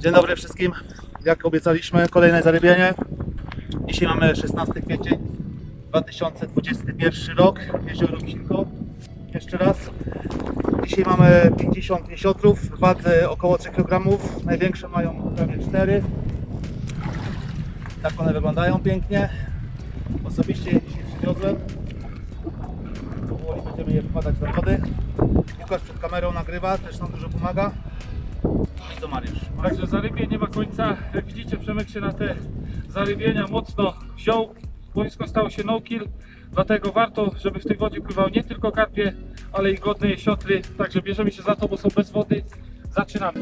Dzień dobry wszystkim. Jak obiecaliśmy, kolejne zarybienie. Dzisiaj mamy 16 kwiecień 2021 rok. Jezioro Kinko. Jeszcze raz. Dzisiaj mamy 50 jesiotrów w wadze około 3 kg. Największe mają prawie 4. Tak one wyglądają pięknie. Osobiście je dzisiaj przywiozłem. Powoli będziemy je wkładać do wody. Łukasz przed kamerą nagrywa, też nam dużo pomaga. Co Mariusz? Także zarybień nie ma końca. Jak widzicie, Przemek się na te zarybienia mocno wziął. Boisko stało się no-kill, dlatego warto, żeby w tej wodzie pływały nie tylko karpie, ale i godne jesiotry. Także bierzemy się za to, bo są bez wody. Zaczynamy.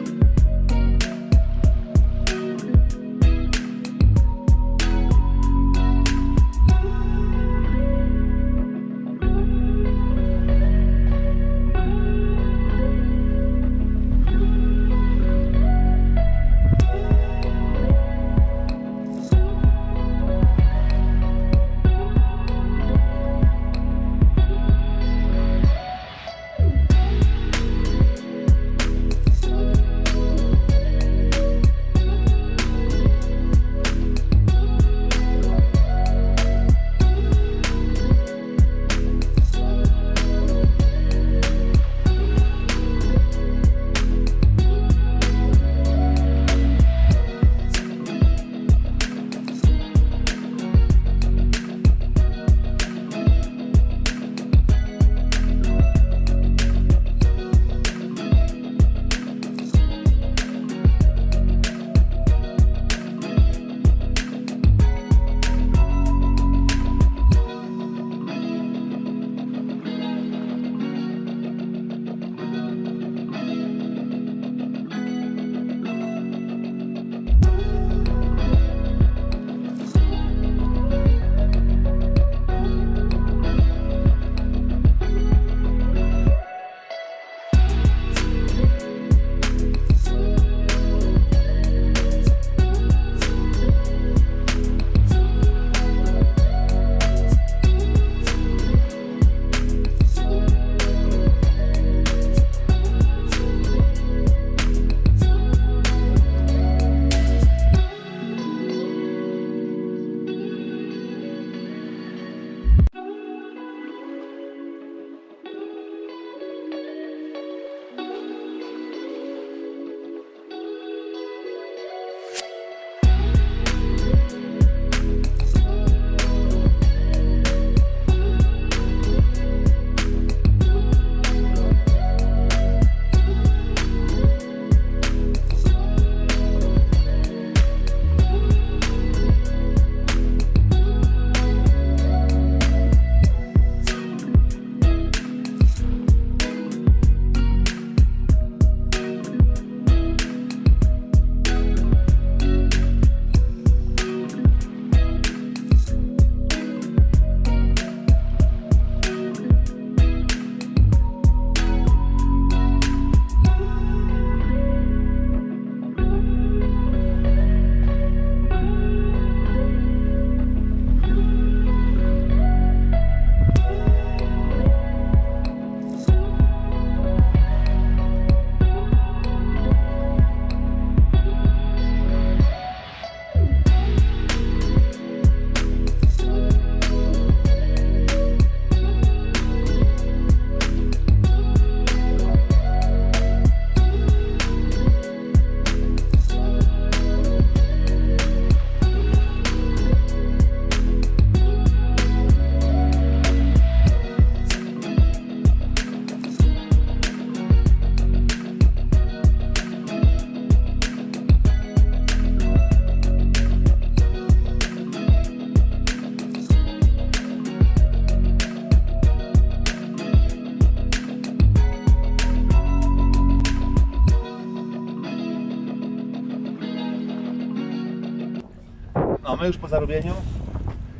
My już po zarobieniu.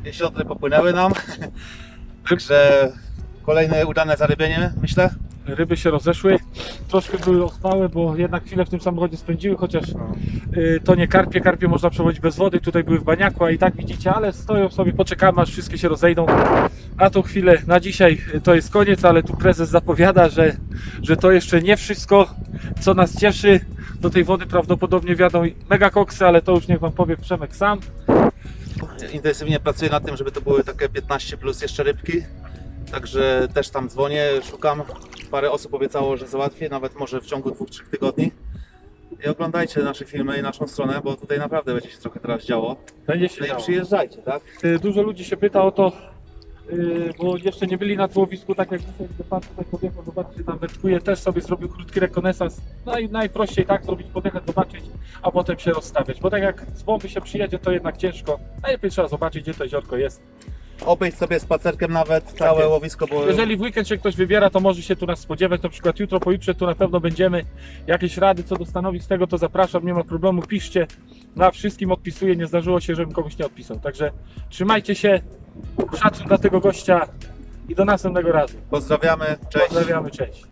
Jesiotry popłynęły nam. Także kolejne udane zarybienie, myślę. Ryby się rozeszły. Troszkę były ospałe, bo jednak chwilę w tym samochodzie spędziły, chociaż y, to nie karpie. Karpie można przewodzić bez wody. Tutaj były w baniaku, a i tak widzicie, ale stoją sobie, poczekamy aż wszystkie się rozejdą. A tą chwilę na dzisiaj to jest koniec, ale tu prezes zapowiada, że, że to jeszcze nie wszystko, co nas cieszy, Do tej wody prawdopodobnie wiadą mega koksy, ale to już niech wam powie Przemek sam. Intensywnie pracuję nad tym, żeby to były takie 15 plus jeszcze rybki. Także też tam dzwonię, szukam. Parę osób obiecało, że załatwię, nawet może w ciągu 2-3 tygodni. I oglądajcie nasze filmy i naszą stronę, bo tutaj naprawdę będzie się trochę teraz działo. Będzie się No i działo. przyjeżdżajcie, tak? Y, Dużo ludzi się pyta o to, y, bo jeszcze nie byli na tłowisku, tak jak dzisiaj, gdy pan tutaj podjechał, zobaczcie, tam wędkuje, też sobie zrobił krótki rekonesans. Naj, najprościej tak zrobić, podjechać, zobaczyć, a potem się rozstawiać. Bo tak jak z bomby się przyjedzie, to jednak ciężko. Najlepiej trzeba zobaczyć, gdzie to jeziorko jest. Obejść sobie spacerkiem nawet całe jest. łowisko, bo Jeżeli w weekend się ktoś wybiera, to może się tu nas spodziewać. Na przykład jutro, pojutrze tu na pewno będziemy. Jakieś rady co do stanowisk tego, to zapraszam, nie ma problemu, piszcie. Na wszystkim odpisuję, nie zdarzyło się, żebym komuś nie odpisał. Także trzymajcie się, szacun dla tego gościa i do następnego razu. pozdrawiamy, cześć. Pozdrawiamy, cześć.